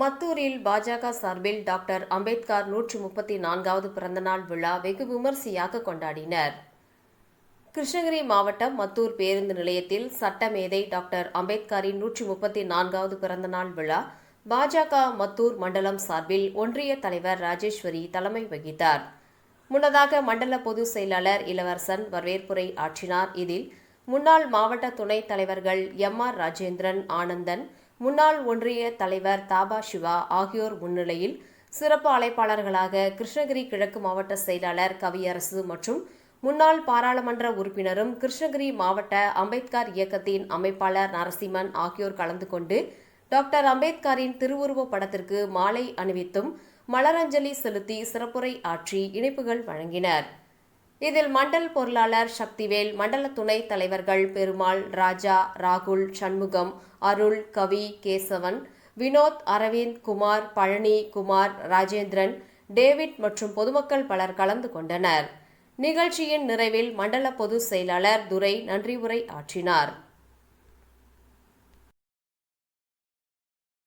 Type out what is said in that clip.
மத்தூரில் பாஜக சார்பில் டாக்டர் அம்பேத்கர் நூற்று முப்பத்தி நான்காவது பிறந்தநாள் விழா வெகு விமரிசையாக கொண்டாடினர். கிருஷ்ணகிரி மாவட்டம் மத்தூர் பேருந்து நிலையத்தில் சட்டமேதை டாக்டர் அம்பேத்கரின் நூற்றி முப்பத்தி நான்காவது பிறந்தநாள் விழா பாஜக மத்தூர் மண்டலம் சார்பில் ஒன்றிய தலைவர் ராஜேஸ்வரி தலைமை வகித்தார். முன்னதாக மண்டல பொதுச் செயலாளர் இளவரசன் வரவேற்புரை ஆற்றினார். இதில் முன்னாள் மாவட்ட துணைத் தலைவர்கள் எம் ஆர் ராஜேந்திரன் ஆனந்தன் முன்னாள் ஒன்றிய தலைவர் தாபா சிவா ஆகியோர் முன்னிலையில் சிறப்பு அழைப்பாளர்களாக கிருஷ்ணகிரி கிழக்கு மாவட்ட செயலாளர் கவியரசு மற்றும் முன்னாள் பாராளுமன்ற உறுப்பினரும் கிருஷ்ணகிரி மாவட்ட அம்பேத்கர் இயக்கத்தின் அமைப்பாளர் நரசிம்மன் ஆகியோர் கலந்து கொண்டு டாக்டர் அம்பேத்கரின் திருவுருவப் படத்திற்கு மாலை அணிவித்தும் மலரஞ்சலி செலுத்தி சிறப்புரை ஆற்றி இணைப்புகள் வழங்கினர். இதில் மண்டல் பொருளாளர் சக்திவேல் மண்டல துணைத் தலைவர்கள் பெருமாள் ராஜா ராகுல் சண்முகம் அருள் கவி கேசவன் வினோத் அரவிந்த் குமார் பழனி குமார் ராஜேந்திரன் டேவிட் மற்றும் பொதுமக்கள் பலர் கலந்து கொண்டனர். நிகழ்ச்சியின் நிறைவில் மண்டல பொதுச் செயலாளர் துரை நன்றி உரை ஆற்றினார்.